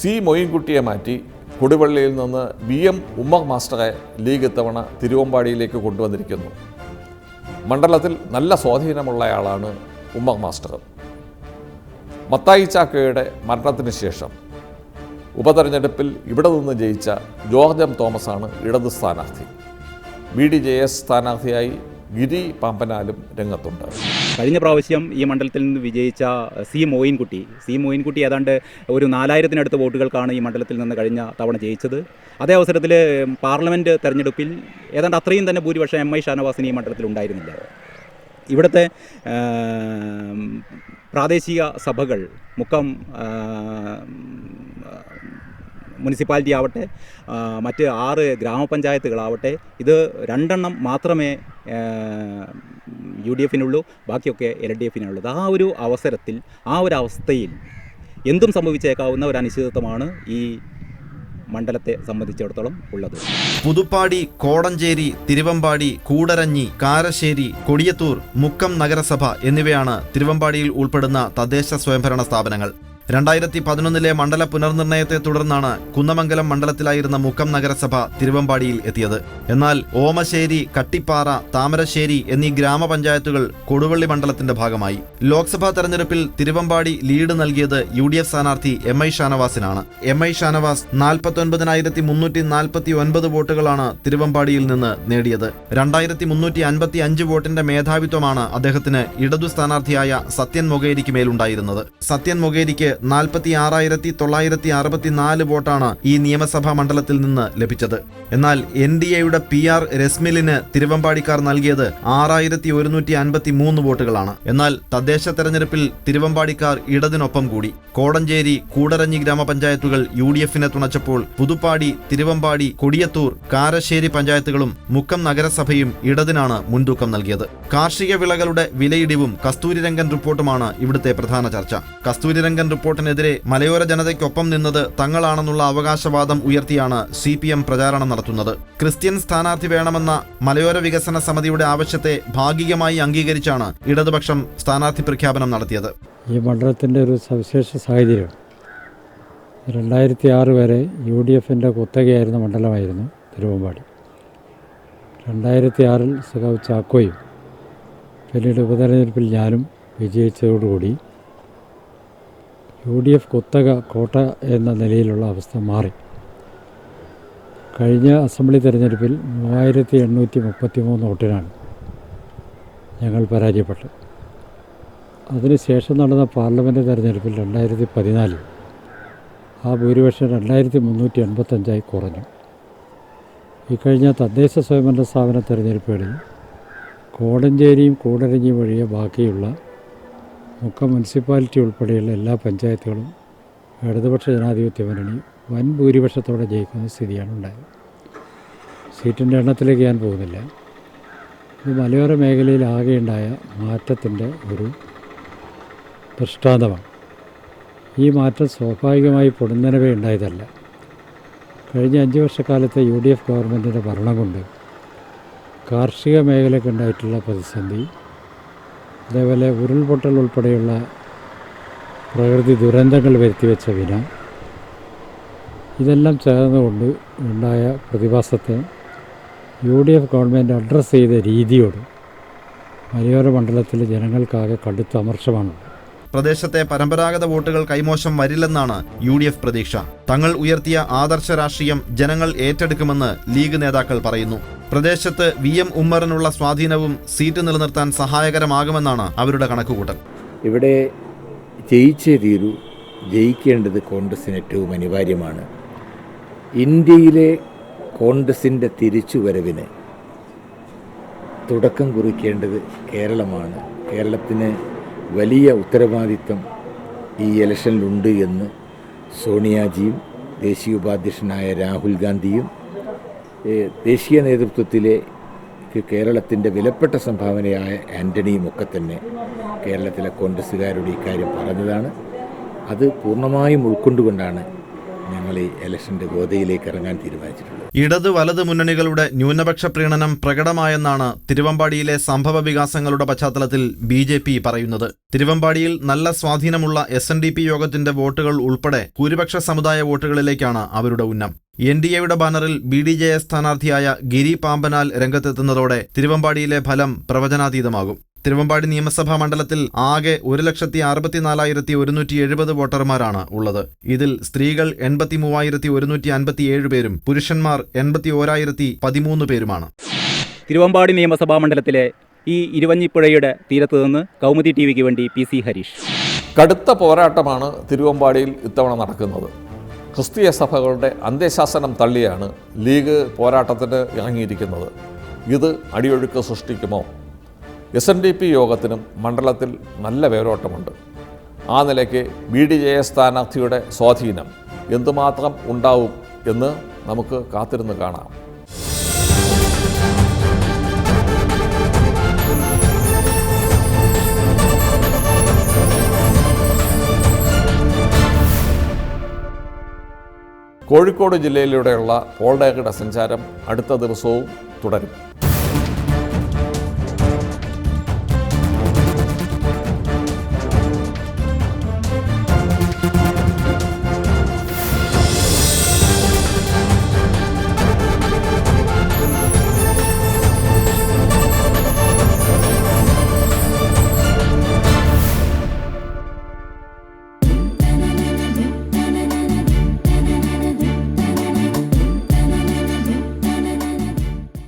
C മൊയിൻകുട്ടിയെ മാറ്റി കൊടുവള്ളിയിൽ നിന്ന് ബി എം ഉമ്മർ മാസ്റ്ററെ ലീഗ് ഇത്തവണ തിരുവമ്പാടിയിലേക്ക് കൊണ്ടുവന്നിരിക്കുന്നു. മണ്ഡലത്തിൽ നല്ല സ്വാധീനമുള്ളയാളാണ് ഉമ്മർ മാസ്റ്റർ. മത്തായി ചാക്കയുടെ മരണത്തിന് ശേഷം ഉപതെരഞ്ഞെടുപ്പിൽ ഇവിടെ നിന്ന് ജയിച്ച ജോർജ് എം തോമസാണ് ഇടത് സ്ഥാനാർത്ഥി. ബി ഡി ജെ എസ് സ്ഥാനാർത്ഥിയായി ഗിരി പാമ്പനാലും രംഗത്തുണ്ട്. കഴിഞ്ഞ പ്രാവശ്യം ഈ മണ്ഡലത്തിൽ നിന്ന് വിജയിച്ച സി മോയിൻകുട്ടി. സി മോയിൻകുട്ടി ഏതാണ്ട് ഒരു നാലായിരത്തിനടുത്ത് വോട്ടുകൾക്കാണ് ഈ മണ്ഡലത്തിൽ നിന്ന് കഴിഞ്ഞ തവണ ജയിച്ചത്. അതേ അവസരത്തിൽ പാർലമെന്റ് തെരഞ്ഞെടുപ്പിൽ ഏതാണ്ട് അത്രയും തന്നെ ഭൂരിപക്ഷം എം ഐ ഷാനവാസിന് ഈ മണ്ഡലത്തിൽ ഉണ്ടായിരുന്നില്ല. ഇവിടുത്തെ പ്രാദേശിക സഭകൾ മുക്കം മുനിസിപ്പാലിറ്റി ആവട്ടെ മറ്റ് ആറ് ഗ്രാമപഞ്ചായത്തുകളാവട്ടെ ഇത് രണ്ടെണ്ണം മാത്രമേ യു ഡി എഫിനുള്ളൂ ബാക്കിയൊക്കെ എൽ ഡി എഫിനുള്ളത്. ആ ഒരു അവസരത്തിൽ ആ ഒരു അവസ്ഥയിൽ എന്തും സംഭവിച്ചേക്കാവുന്ന ഒരു അനിശ്ചിതത്വമാണ് ഈ മണ്ഡലത്തെ സംബന്ധിച്ചിടത്തോളം ഉള്ളത്. പുതുപ്പാടി കോടഞ്ചേരി തിരുവമ്പാടി കൂടരഞ്ഞി കാരശ്ശേരി കൊടിയത്തൂർ മുക്കം നഗരസഭ എന്നിവയാണ് തിരുവമ്പാടിയിൽ ഉൾപ്പെടുന്ന തദ്ദേശ സ്വയംഭരണ സ്ഥാപനങ്ങൾ. രണ്ടായിരത്തി പതിനൊന്നിലെ മണ്ഡല പുനർനിർണയത്തെ തുടർന്നാണ് കുന്നമംഗലം മണ്ഡലത്തിലായിരുന്ന മുക്കം നഗരസഭ തിരുവമ്പാടിയിൽ എത്തിയത്. എന്നാൽ ഓമശ്ശേരി കട്ടിപ്പാറ താമരശ്ശേരി എന്നീ ഗ്രാമപഞ്ചായത്തുകൾ കൊടുവള്ളി മണ്ഡലത്തിന്റെ ഭാഗമായി. ലോക്സഭാ തെരഞ്ഞെടുപ്പിൽ തിരുവമ്പാടി ലീഡ് നൽകിയത് യു ഡി എഫ് സ്ഥാനാർത്ഥി എം ഐ ഷാനവാസിനാണ്. എം ഐ ഷാനവാസ് നാൽപ്പത്തൊൻപതിനായിരത്തി മുന്നൂറ്റി നാൽപ്പത്തി ഒൻപത് വോട്ടുകളാണ് തിരുവമ്പാടിയിൽ നിന്ന് നേടിയത്. രണ്ടായിരത്തി മുന്നൂറ്റി അൻപത്തി അഞ്ച് വോട്ടിന്റെ മേധാവിത്വമാണ് അദ്ദേഹത്തിന് ഇടതു സ്ഥാനാർത്ഥിയായ സത്യൻ മൊകേരിക്ക് മേലുണ്ടായിരുന്നത്. സത്യൻ മൊകേരിക്ക് നാൽപ്പത്തി ആറായിരത്തി തൊള്ളായിരത്തി അറുപത്തിനാല് വോട്ടാണ് ഈ നിയമസഭാ മണ്ഡലത്തിൽ നിന്ന് ലഭിച്ചത്. എന്നാൽ എൻ ഡി എയുടെ പി ആർ രസ്മിലിന് തിരുവമ്പാടിക്കാർ നൽകിയത് ആറായിരത്തി ഒരുന്നൂറ്റി അൻപത്തി മൂന്ന് വോട്ടുകളാണ്. എന്നാൽ തദ്ദേശ തെരഞ്ഞെടുപ്പിൽ തിരുവമ്പാടിക്കാർ ഇടതിനൊപ്പം കൂടി. കോടഞ്ചേരി കൂടരഞ്ഞി ഗ്രാമപഞ്ചായത്തുകൾ യു ഡി എഫിനെ തുണച്ചപ്പോൾ പുതുപ്പാടി തിരുവമ്പാടി കൊടിയത്തൂർ കാരശ്ശേരി പഞ്ചായത്തുകളും മുക്കം നഗരസഭയും ഇടതിനാണ് മുൻതൂക്കം നൽകിയത്. കാർഷിക വിളകളുടെ വിലയിടിവും കസ്തൂരിരംഗൻ റിപ്പോർട്ടുമാണ് ഇവിടുത്തെ പ്രധാന ചർച്ച. കസ്തൂരിരംഗൻ റിപ്പോർട്ടിനെതിരെ മലയോര ജനതയ്ക്കൊപ്പം നിന്നത് തങ്ങളാണെന്നുള്ള അവകാശവാദം ഉയർത്തിയാണ് സി പി എം പ്രചാരണം നടത്തുന്നത്. ക്രിസ്ത്യൻ സ്ഥാനാർത്ഥി വേണമെന്ന മലയോര വികസന സമിതിയുടെ ആവശ്യത്തെ ഭാഗികമായി അംഗീകരിച്ചാണ് ഇടതുപക്ഷം സ്ഥാനാർത്ഥി പ്രഖ്യാപനം നടത്തിയത്. ഈ മണ്ഡലത്തിന്റെ ഒരു സവിശേഷ സാഹചര്യം. രണ്ടായിരത്തി ആറ് വരെ യു ഡി എഫിന്റെ കുത്തകയായിരുന്ന മണ്ഡലമായിരുന്നു തിരുവമ്പാടി. രണ്ടായിരത്തി ആറിൽ ചാക്കോയും പിന്നീട് ഉപതെരഞ്ഞെടുപ്പിൽ ഞാനും വിജയിച്ചതോടുകൂടി യു ഡി എഫ് കുത്തക കോട്ട എന്ന നിലയിലുള്ള അവസ്ഥ മാറി. കഴിഞ്ഞ അസംബ്ലി തെരഞ്ഞെടുപ്പിൽ മൂവായിരത്തി എണ്ണൂറ്റി മുപ്പത്തി മൂന്ന് വോട്ടിനാണ് ഞങ്ങൾ പരാജയപ്പെട്ടത്. അതിനുശേഷം നടന്ന പാർലമെന്റ് തെരഞ്ഞെടുപ്പിൽ രണ്ടായിരത്തി പതിനാലിൽ ആ ഭൂരിപക്ഷം രണ്ടായിരത്തി മുന്നൂറ്റി എൺപത്തഞ്ചായി കുറഞ്ഞു. ഇക്കഴിഞ്ഞ കഴിഞ്ഞ തദ്ദേശ സ്വയംഭരണ സ്ഥാപന തെരഞ്ഞെടുപ്പുകളിൽ കോടഞ്ചേരിയും കൂടരഞ്ഞിയും വഴിയെ ബാക്കിയുള്ള മുക്കം മുനിസിപ്പാലിറ്റി ഉൾപ്പെടെയുള്ള എല്ലാ പഞ്ചായത്തുകളും ഇടതുപക്ഷ ജനാധിപത്യ മുന്നണി വൻ ഭൂരിപക്ഷത്തോടെ ജയിക്കുന്ന സ്ഥിതിയാണ് ഉണ്ടായത്. സീറ്റിന്റെ എണ്ണത്തിലേക്ക് ഞാൻ പോകുന്നില്ല. ഇത് മലയോര മേഖലയിൽ ആകെയുണ്ടായ മാറ്റത്തിന്റെ ഒരു ദൃഷ്ടാന്തമാണ്. ഈ മാറ്റം സ്വാഭാവികമായി പൊടുന്നനവേ ഉണ്ടായതല്ല. കഴിഞ്ഞ അഞ്ച് വർഷക്കാലത്തെ യു ഡി എഫ് ഗവൺമെന്റിന്റെ ഭരണം കൊണ്ട് കാർഷിക മേഖലയ്ക്കുണ്ടായിട്ടുള്ള പ്രതിസന്ധി അതേപോലെ ഉരുൾപൊട്ടൽ ഉൾപ്പെടെയുള്ള പ്രകൃതി ദുരന്തങ്ങൾ വരുത്തിവെച്ച വിന ഇതെല്ലാം ചേർന്നുകൊണ്ട് ഉണ്ടായ പ്രതിഭാസത്തെ U D F government address ചെയ്ത രീതിയോട് മലയോര മണ്ഡലത്തിലെ ജനങ്ങൾക്കാകെ കടുത്ത അമർഷമാണ് പ്രദേശത്തെ പരമ്പരാഗത വോട്ടുകൾ കൈമോശം വരില്ലെന്നാണ് യു ഡി എഫ് പ്രതീക്ഷ. തങ്ങൾ ഉയർത്തിയ ആദർശ രാഷ്ട്രീയം ജനങ്ങൾ ഏറ്റെടുക്കുമെന്ന് ലീഗ് നേതാക്കൾ പറയുന്നു. പ്രദേശത്ത് വി എം ഉമ്മറിനുള്ള സ്വാധീനവും സീറ്റ് നിലനിർത്താൻ സഹായകരമാകുമെന്നാണ് അവരുടെ കണക്കുകൂട്ടൽ. ഇവിടെ ജയിച്ചേ തീരൂ. ജയിക്കേണ്ടത് കോൺഗ്രസിന് ഏറ്റവും അനിവാര്യമാണ്. ഇന്ത്യയിലെ കോൺഗ്രസിന്റെ തിരിച്ചുവരവിന് തുടക്കം കുറിക്കേണ്ടത് കേരളമാണ്. കേരളത്തിന് വലിയ ഉത്തരവാദിത്തം ഈ ഇലക്ഷനിലുണ്ട് എന്ന് സോണിയാജിയും ദേശീയ ഉപാധ്യക്ഷനായ രാഹുൽ ഗാന്ധിയും ദേശീയ നേതൃത്വത്തിലെ കേരളത്തിന്റെ വിലപ്പെട്ട സംഭാവനയായ ആന്റണിയും ഒക്കെ തന്നെ കേരളത്തിലെ കോൺഗ്രസ്സുകാരോട് ഇക്കാര്യം പറഞ്ഞതാണ്. അത് പൂർണമായും ഉൾക്കൊണ്ടുകൊണ്ടാണ് ഞങ്ങൾ ഈ ഇലക്ഷന്റെ ഗോതയിലേക്ക് ഇറങ്ങാൻ തീരുമാനിച്ചിട്ടുള്ളത്. ഇടത് വലത് മുന്നണികളുടെ ന്യൂനപക്ഷ പ്രീണനം പ്രകടമായെന്നാണ് തിരുവമ്പാടിയിലെ സംഭവ വികാസങ്ങളുടെ പശ്ചാത്തലത്തിൽ ബി ജെ പി പറയുന്നത്. തിരുവമ്പാടിയിൽ നല്ല സ്വാധീനമുള്ള എസ് എൻ ഡി പി യോഗത്തിന്റെ വോട്ടുകൾ ഉൾപ്പെടെ ഭൂരിപക്ഷ സമുദായ വോട്ടുകളിലേക്കാണ് അവരുടെ ഉന്നം. എൻ ഡി എയുടെ ബാനറിൽ ബി ഡി ജെ എസ് സ്ഥാനാർത്ഥിയായ ഗിരി പാമ്പനാൽ രംഗത്തെത്തുന്നതോടെ തിരുവമ്പാടിയിലെ ഫലം പ്രവചനാതീതമാകും. തിരുവമ്പാടി നിയമസഭാ മണ്ഡലത്തിൽ ആകെ ഒരു ലക്ഷത്തി അറുപത്തിനാലായിരത്തി ഒരുന്നൂറ്റി എഴുപത് വോട്ടർമാരാണ് ഉള്ളത്. ഇതിൽ സ്ത്രീകൾ എൺപത്തി മൂവായിരത്തി ഒരുന്നൂറ്റി അൻപത്തിയേഴ് പേരും പുരുഷന്മാർ എൺപത്തി ഓരായിരത്തി പതിമൂന്ന് പേരുമാണ്. തിരുവമ്പാടി നിയമസഭാ മണ്ഡലത്തിലെ ഈ ഇരുവഞ്ഞിപ്പുഴയുടെ തീരത്ത് നിന്ന് കൗമുദി ടി വിക്ക് വേണ്ടി പി സി ഹരീഷ്. കടുത്ത പോരാട്ടമാണ് തിരുവമ്പാടിയിൽ ഇത്തവണ നടക്കുന്നത്. ക്രിസ്തീയ സഭകളുടെ അന്ത്യശാസനം തള്ളിയാണ് ലീഗ് പോരാട്ടത്തിന് ഇറങ്ങിയിരിക്കുന്നത്. ഇത് അടിയൊഴുക്ക് സൃഷ്ടിക്കുമോ? എസ് എൻ ഡി പി യോഗത്തിനും മണ്ഡലത്തിൽ നല്ല വേരോട്ടമുണ്ട്. ആ നിലയ്ക്ക് ബി ഡി ജെ എസ് സ്ഥാനാർത്ഥിയുടെ സ്വാധീനം എന്തുമാത്രം ഉണ്ടാവും എന്ന് നമുക്ക് കാത്തിരുന്ന് കാണാം. കോഴിക്കോട് ജില്ലയിലൂടെയുള്ള പോൾഡേഗയുടെ സഞ്ചാരം അടുത്ത ദിവസവും തുടരും.